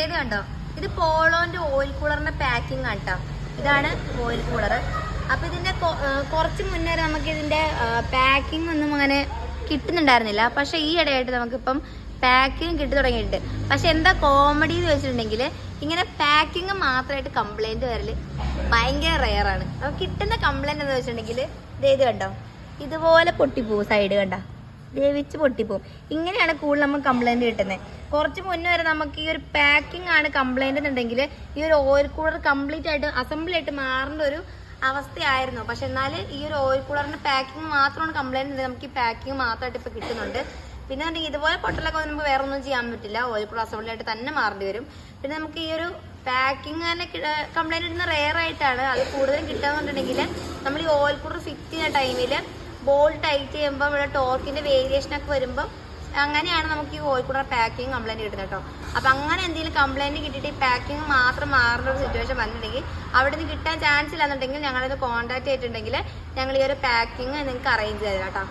ഇത് കണ്ടോ? ഇത് പോളോന്റെ ഓയിൽ കൂളറിന്റെ പാക്കിംഗ് ആണ് കേട്ടോ ഇതാണ് ഓയിൽ കൂളർ അപ്പൊ ഇതിന്റെ കുറച്ച് മുന്നേ നമുക്ക് ഇതിന്റെ പാക്കിംഗ് ഒന്നും അങ്ങനെ കിട്ടുന്നുണ്ടായിരുന്നില്ല. പക്ഷെ ഈ ഇടയായിട്ട് നമുക്കിപ്പം പാക്കിംഗ് കിട്ടി തുടങ്ങിയിട്ടുണ്ട്. പക്ഷെ എന്താ കോമഡി എന്ന് വെച്ചിട്ടുണ്ടെങ്കിൽ ഇങ്ങനെ പാക്കിംഗ് മാത്രമായിട്ട് കംപ്ലൈന്റ് വരൽ ഭയങ്കര റെയറാണ് അപ്പൊ കിട്ടുന്ന കംപ്ലൈന്റ് എന്ന് വെച്ചിട്ടുണ്ടെങ്കിൽ ഇത് കണ്ടോ? ഇതുപോലെ പൊട്ടിപ്പോവും സൈഡ് കണ്ട. ദേവിച്ച് പൊട്ടിപ്പോവും. ഇങ്ങനെയാണ് കൂടുതൽ നമുക്ക് കംപ്ലൈന്റ് കിട്ടുന്നത്. കുറച്ച് മുന്നേ വരെ നമുക്ക് ഈ ഒരു പാക്കിംഗ് ആണ് കംപ്ലൈന്റ് എന്നുണ്ടെങ്കിൽ ഈ ഒരു ഓയിൽ കൂളർ കംപ്ലീറ്റ് ആയിട്ട് അസംബിൾ ആയിട്ട് മാറേണ്ട ഒരു അവസ്ഥയായിരുന്നു. പക്ഷെ എന്നാൽ ഈ ഒരു ഓയിൽ കൂളറിന്റെ പാക്കിംഗ് മാത്രമാണ് കംപ്ലൈന്റ് ഉണ്ട് നമുക്ക് ഈ പാക്കിംഗ് മാത്രമായിട്ട് ഇപ്പോൾ കിട്ടുന്നുണ്ട്. പിന്നെ ഇതുപോലെ പൊട്ടലൊക്കെ നമുക്ക് വേറെ ഒന്നും ചെയ്യാൻ പറ്റില്ല. ഓയിൽ കൂളർ അസംബിൾ ആയിട്ട് തന്നെ മാറേണ്ടി വരും. പിന്നെ നമുക്ക് ഈ ഒരു പാക്കിംഗ് തന്നെ കംപ്ലൈന്റ് കിട്ടുന്ന റെയർ ആയിട്ടാണ് അത് കൂടുതലും കിട്ടാന്നുണ്ടെങ്കിൽ നമ്മൾ ഈ ഓയിൽ കൂളർ ഫിറ്റ് ചെയ്യുന്ന ടൈമിൽ ബോൾ ടൈറ്റ് ചെയ്യുമ്പോൾ ഇവിടെ ടോർക്കിന്റെ വേരിയേഷൻ ഒക്കെ വരുമ്പോൾ അങ്ങനെയാണ് നമുക്ക് ഈ കോഴിക്കൂടെ കൂടെ പാക്കിംഗ് കംപ്ലൈന്റ് കിട്ടുന്നത് കേട്ടോ. അപ്പം അങ്ങനെ എന്തെങ്കിലും കംപ്ലൈന്റ് കിട്ടിയിട്ട് ഈ പാക്കിംഗ് മാത്രം മാറുന്ന ഒരു സിറ്റുവേഷൻ വന്നിട്ടുണ്ടെങ്കിൽ അവിടെ നിന്ന് കിട്ടാൻ ചാൻസ് ഇല്ലാന്നുണ്ടെങ്കിൽ ഞങ്ങളത് കോൺടാക്ട് ചെയ്തിട്ടുണ്ടെങ്കിൽ ഞങ്ങൾ ഈ ഒരു പാക്കിംഗ് നിങ്ങൾക്ക് അറേഞ്ച് തരാം കേട്ടോ.